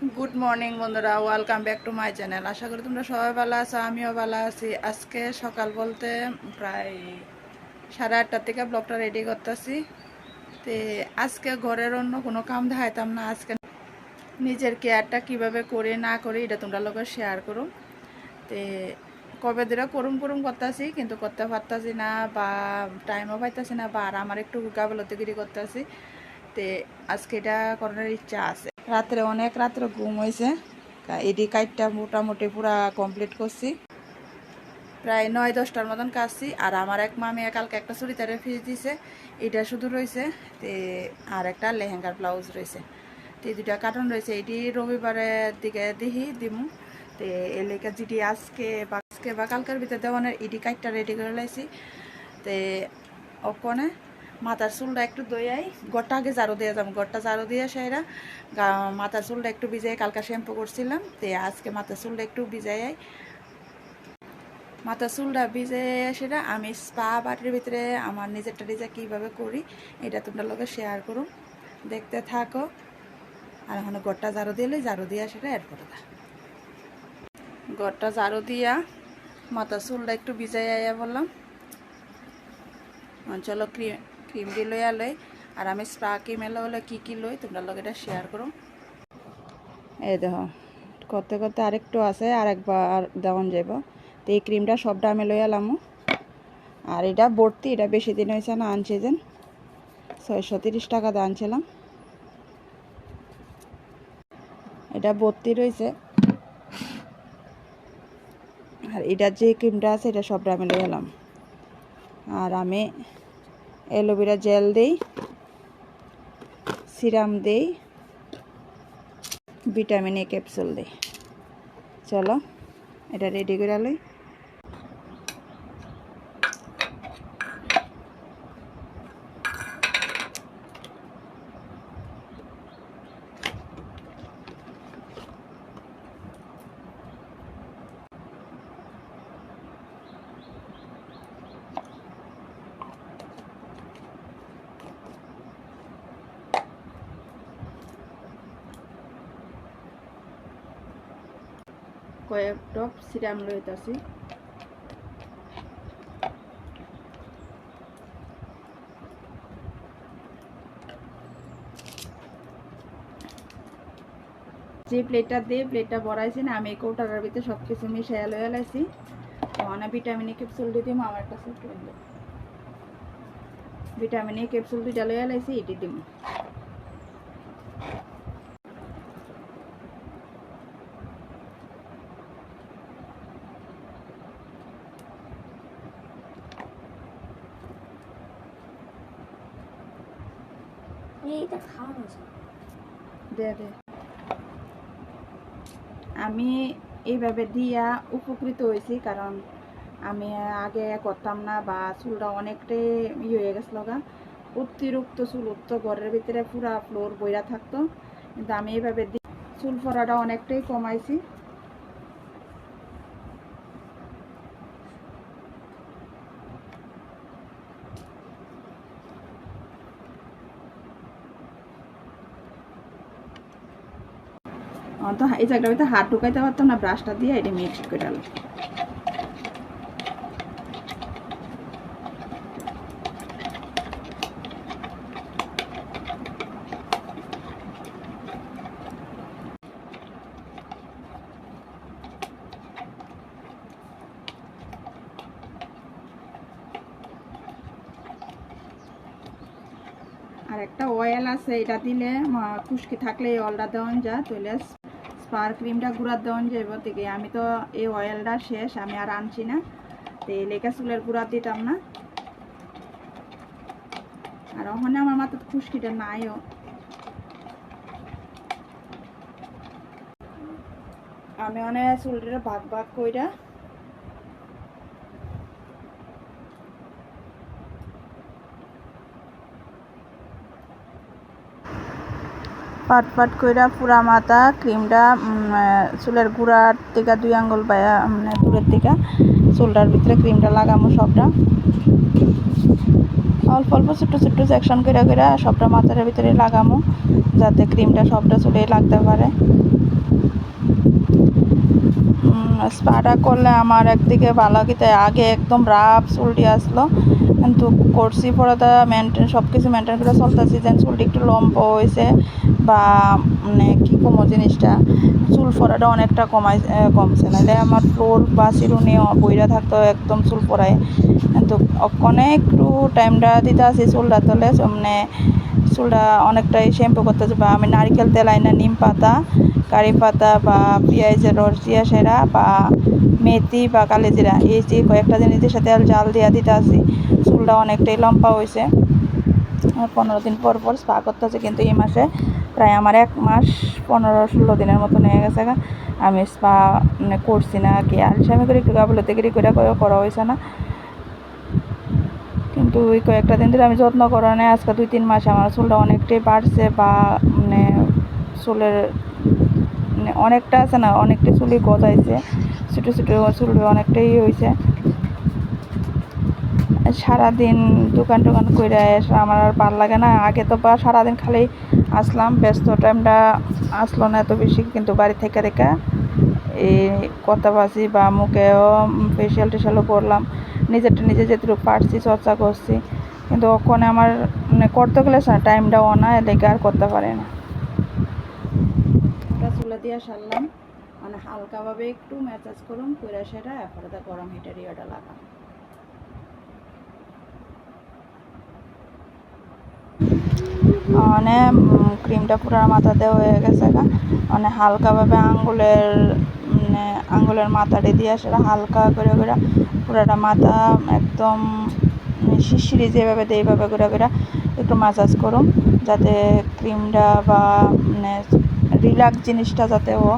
Good morning বন্ধুরা। Welcome back to my channel আশা করি তোমরা সবাই ভালো আছো, আমিও ভালো আছি। আজকে সকাল বলতে প্রায় সাড়ে আটটার থেকে ব্লগটা রেডি করতেছি। তে আজকে ঘরের অন্য কোনো কাম দেখাইতাম না। আজকে নিজের কেয়ারটা কীভাবে করি, না করি, এটা তোমরা লোকের শেয়ার করো। তে কবে দিরা করুম করুম করতেছি, কিন্তু করতে পারতাছি না বা টাইমও পাইতাছি না বা আর আমার একটু গাফলতিগিরি করতেছি। তে আজকে এটা করার ইচ্ছা আছে। রাত্রে অনেক রাত্রে ঘুম হয়েছে এডি কাইটটা মোটামুটি পুরা কমপ্লিট করছি। প্রায় নয়, দশটার মতন কাটছি আর আমার এক মামি কালকে একটা চুড়িদারের ফিজ দিছে, এটা শুধু রয়েছে তে আর একটা লেহেঙ্গার ব্লাউজ রয়েছে তো এই দুটা কার্টন রয়েছে এটি রবিবারের দিকে দিহি, দিমু। তে এলাকা যেটি আজকে বা আজকে বা কালকের ভিতরে দেওয়ানের ইডি কাইটটা রেডি করে লাইছি। তে ওখানে মাথার চুলটা একটু দইয়াই। গড়টা আগে ঝাড়ু দিয়ে যাব। গড়টা ঝাড়ু দিয়ে সেরা মাথার চুলটা একটু ভিজাই কালকা শ্যাম্পু করছিলাম। তে আজকে মাথার চুলটা একটু ভিজাই মাথা চুলটা ভিজে সেটা আমি স্পা বাটির ভিতরে আমার নিজেরটা নিজে কীভাবে করি, এটা তোমরা লোকে শেয়ার করুন দেখতে থাকো। আর এখন গড়টা ঝাড়ু দিলে ঝাড়ু দিয়া সেটা অ্যাড করে দাও। গড়টা ঝাড়ু দিয়া মাথা চুলটা একটু ভিজাই আইয়া বললাম। চলো ক্রিম ক্রিম দিয়ে লইয়া লই আর আমি স্পা ক্রিম এলো হলে কী কী লই তোমরা লোক এটা শেয়ার করো এই দেখো করতে করতে আরেকটু আছে, আরেকবার দেওয়ান যাব তো এই ক্রিমটা সবটা আমি লই এলাম। আর এটা ভর্তি এটা বেশি দিন হয়েছে না, আনছি যেন। ছয়শো তিরিশ টাকা দিয়ে আনছিলাম। এটা ভর্তি রয়েছে। আর এটা যে ক্রিমটা আছে, এটা সবটা আমি লই এলাম। আর আমি অ্যালোভেরা জেল দেই সিরাম দেই ভিটামিন এ ক্যাপসুল দেই। চলো এটা রেডি করে লই। কয়েক টপ সিরাম লইতাছি। যে প্লেটটা দিয়ে প্লেটটা বড়াইছি না, আমি এই কৌটার ভিতরে সব কিছু মিশাইয়া লইয়া লাইছি। মানে ভিটামিন এ ক্যাপসুল দিয়ে আমার কাছে ভিটামিন এ ক্যাপসুল দুইটা লইয়া লাইছি, এটি দিম। আমি এইভাবে দিয়া উপকৃত হয়েছি, কারণ আমি আগে করতাম না বা চুলটা অনেকটাই ইয়ে হয়ে গেছিল গা অতিরিক্ত চুল উঠতো, ঘরের ভিতরে পুরা ফ্লোর বইরা থাকতো। কিন্তু আমি এইভাবে চুল পড়াটা অনেকটাই কমাইছি। তো এই জায়গাটা ভিতরে হাত ঢুকাইতে পারতাম না ব্রাশটা দিয়ে এটা মিক্সড করে ডালো আর একটা অয়েল আছে, এটা দিলে খুশকি থাকলে এই অয়েলটা দেওয়ান যা তাহলে স্পার ক্রিমটা গুঁড়ার দেওয়ান যাইব থেকে আমি তো এই অয়েলটা শেষ, আমি আর আনছি না। তো লেখা চুলের গুঁড়া দিতাম না। আর ওখানে আমার মাথার খুশকিটা নাইও। আমি অনেক চুলটা ভাগ ভাগ কইরা পাট পাট কইরা পুরা মাথা, ক্রিমটা চুলের গুড়ার থেকে দুই আঙ্গুল পায়া মানে দূরের থেকে চুলটার ভিতরে ক্রিমটা লাগামো সবটা। অল্প অল্প ছোট্ট ছোট্ট সেকশন করে করে সবটা মাথার ভিতরে লাগামো, যাতে ক্রিমটা সবটা চুলে লাগতে পারে। স্পাটা করলে আমার একদিকে ভালো কিতে আগে একদম রাফ চুলটি আসলো। কিন্তু করছি পরে তা মেনটেন সব কিছু মেনটেন করে চলতেছি, যেন চুলটি একটু লম্বা হয়েছে বা মানে কী কমো জিনিসটা, চুল ফোড়াটা অনেকটা কমাই কমছে। নাহলে আমার ফ্লোর বা চিরুনি বইরা থাকতো, একদম চুল ফোড়ায়। কিন্তু অনেক একটু টাইমটা দিতে আসি চুলটা তোলে মানে চুলটা অনেকটাই শ্যাম্পু করতেছে, বা আমি নারকেল তেল আইনা, নিম পাতা, কারি পাতা, বা পেঁয়াজের রস দিয়া সেরা, বা মেথি বা কালেজিরা এই যে কয়েকটা জিনিসের সাথে আর জাল দিয়া দিতে আসি। চুলটা অনেকটাই লম্বা হয়েছে পনেরো দিন পর পর স্পা করতেছে, কিন্তু এই মাসে প্রায় আমার এক মাস পনেরো ষোলো দিনের মতো নিয়ে গেছে। আমি স্পা মানে করছি না কি। আলসামি করে একটু গাবলতে গিরি করে করে করা হয়েছে না। কিন্তু ওই কয়েকটা দিন ধরে আমি যত্ন করানে আজকে দুই তিন মাসে আমার চুলটা অনেকটাই বাড়ছে বা মানে চুলের মানে অনেকটা আছে না, অনেকটা চুলই গজাইছে। ছোটো ছোটো চুল অনেকটাই হয়েছে সারাদিন দোকান টোকান করে আমার আর ভালো লাগে না। আগে তো বা সারাদিন খালি আসলাম, ব্যস্ত টাইমটা আসলো না এত বেশি, কিন্তু বাড়ি থেকে থেকে এই কথাবাজি বা মুখেও ফেসিয়াল টেশিয়ালও করলাম নিজেরটা নিজে যেটুকু পারছি, চর্চা করছি। কিন্তু ওখানে আমার মানে করতে গেলে টাইমটাও না এদিকে আর করতে পারে না। চুলা দিয়ে সারলাম। মানে হালকাভাবে একটু ম্যাসাজ করুন করে সেটা, এরপরে গরম হিটার ইয়েটা মানে ক্রিমটা পুরো মাথাতে হয়ে গেছে মানে হালকাভাবে আঙ্গুলের মানে আঙ্গুলের মাথাটি দিয়ে সেটা হালকা করে করে পুরোটা মাথা একদম মানে শিরশিরি যেভাবে দেয় এইভাবে করে করে একটু মাসাজ করুন, যাতে ক্রিমটা বা মানে রিল্যাক্স জিনিসটা যাতে ও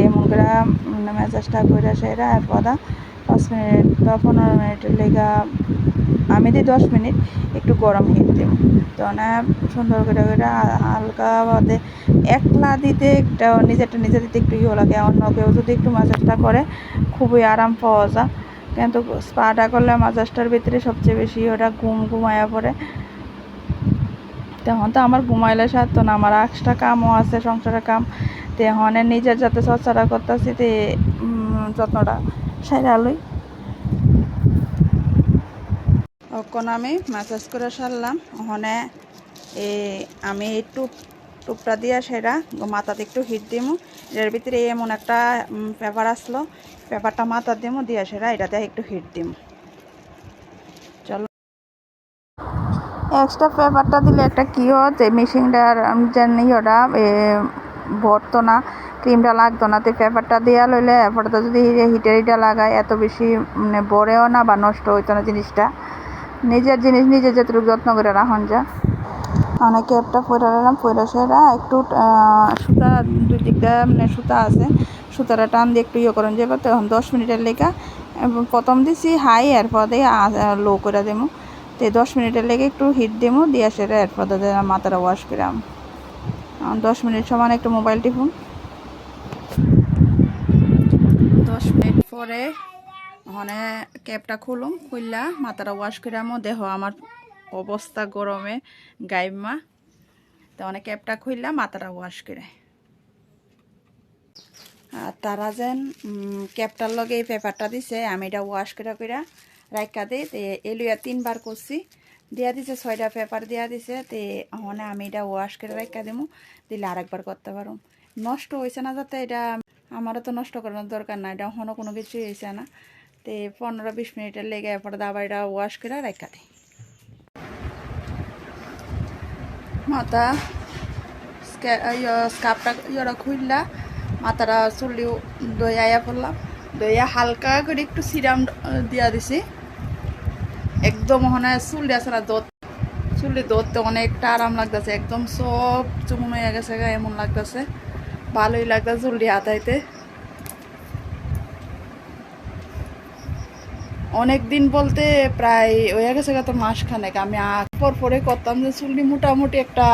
এমন করে মানে ম্যাসাজটা করে সেটা এরপর পাঁচ মিনিট বা পনেরো মিনিটের লেগা, আমি দিই দশ মিনিট, একটু গরম হিট দেব। তো না, সুন্দর করে করে হালকা বাদে একলা দিতে একটা নিজেরটা নিজে দিতে একটু ইয়ে লাগে, অন্য কেউ যদি একটু মাসাজটা করে, খুবই আরাম পাওয়া যায়। কিন্তু স্পাটা করলে মাসাজটার ভিতরে সবচেয়ে বেশি ওটা ঘুম ঘুমায়া পড়ে। তখন তো আমার ঘুমাইলে সারত না, আমার এক্সট্রা কামও আছে, সংসারের কাম। তে হনে নিজের যাতে চর্চাটা করতেছি তে যত্নটা সাইরা লই। অকন আমি মাসাজ করে সারলাম। ওখানে আমি এই টুপ, টুপটা দিয়া সেরা, মাথাতে একটু হিট দিমু। এর ভিতরে এমন একটা পেপার আসলো। পেপারটা মাথা দিমু, দিয়া সেরা, এটাতে একটু হিট দিমু। চলো। এক্সট্রা পেপারটা দিলে একটা কি যে মেশিনটার যেন ইয়েটা ভরতো না ক্রিমটা লাগতো না, তো পেপারটা দেওয়া লইলে এরপরে তো যদি হিটার হিটা লাগায় এত বেশি মানে বড়েও না বা নষ্ট হইতো না জিনিসটা। নিজের জিনিস নিজে যতটুকু যত্ন করে রাখুন, যা। অনেক ক্যাপটা পরে নিলাম পরে সেরা। একটু সুতা দুই দিকটা মানে সুতা আছে, সুতাটা টান দিয়ে একটু ইয়ে করেন যাবে তখন দশ মিনিটের এবং প্রথম দিছি হাই, এরপর দিয়ে লো করে দেবো। তো দশ মিনিটের লেগে একটু হিট দেবো, দিয়ে সেটা এরপর দিয়ে মাথাটা ওয়াশ করাম দশ মিনিট সমান একটু মোবাইল টিপুন। দশ মিনিট পরে ওখানে ক্যাপটা খুলুম খুললা মাথাটা ওয়াশ করামো দেহ আমার অবস্থা গরমে গাইমা। তো অনেক ক্যাপটা খুললা মাথাটা ওয়াশ করে। আর তারা যেন ক্যাপটার লগে এই পেপারটা দিছে, আমি এটা ওয়াশ করে করে রাখা দিই। তে এলুয়া তিনবার করছি। দিয়া দিছে ছয়টা পেপার দিয়া দিছে। তে ওখানে আমি এটা ওয়াশ করে রাখা দিমু, দিলে আরেকবার করতে পারো নষ্ট হয়েছে না যাতে এটা, আমারও তো নষ্ট করানোর দরকার না এটা এখনও কোনো কিছুই হয়েছে না। তে পনেরো বিশ মিনিটের লেগে এরপরে এটা ওয়াশ করে রাখা দিই। মাথা স্কাপটা ইয়েটা খুললা মাথাটা চুলি দইয়া পড়লাম। দইয়া হালকা করে একটু সিরাম দিয়া দিছি। একদম ওখানে চুল আছে না দত চুলি ধরতে অনেকটা আরাম লাগতেছে। একদম সব হয়ে গেছে এমন লাগতেছে। ভালোই লাগতেছে চুলটি হাতাইতে। অনেক দিন বলতে প্রায় হয়ে গেছে গা তো মাস খানেক আমি পর পরে করতাম যে চুলটি মোটামুটি একটা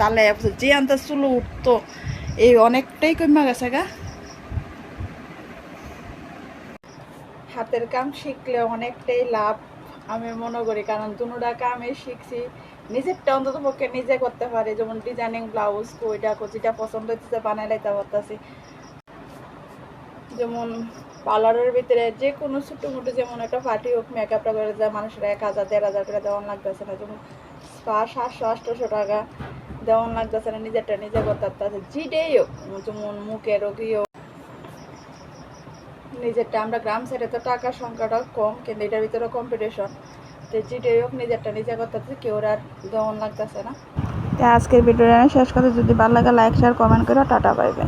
তালে যে আনতে চুল উঠতো, এই অনেকটাই কমা গেছে গা। হাতের কাম শিখলে অনেকটাই লাভ, আমি মনে করি। কারণ দুটাকে আমি শিখছি। নিজেরটা অন্তত পক্ষে নিজে করতে পারি। যেমন ডিজাইনিং ব্লাউজ কইটা যেটা পছন্দ হচ্ছে বানাই লাইতে পারতাছি। যেমন পার্লারের ভিতরে যে কোনো ছোটো মোটো যেমন একটা পার্টি হোক মেকআপটা করে যায় মানুষের এক হাজার, দেড় হাজার করে দেওয়ান লাগতেছে না। যেমন সাতশো, আটশোশো টাকা দেওয়ান লাগতেছে না, নিজেরটা নিজে করতে পারতেছে যেটাই হোক, যেমন মুখের রোগী হোক, নিজেরটা আমরা গ্রাম সাইডে তো টাকার সংখ্যাটা কম, কিন্তু এটার ভিতরে কম্পিটিশন তো যেটাই হোক, নিজেরটা নিজে করতে পারতেছে কেউ আর দেওয়ান লাগতেছে না। আজকের ভিডিওটা শেষ করতে যদি ভালো লাগে লাইক শেয়ার কমেন্ট করে টাটা পাইবে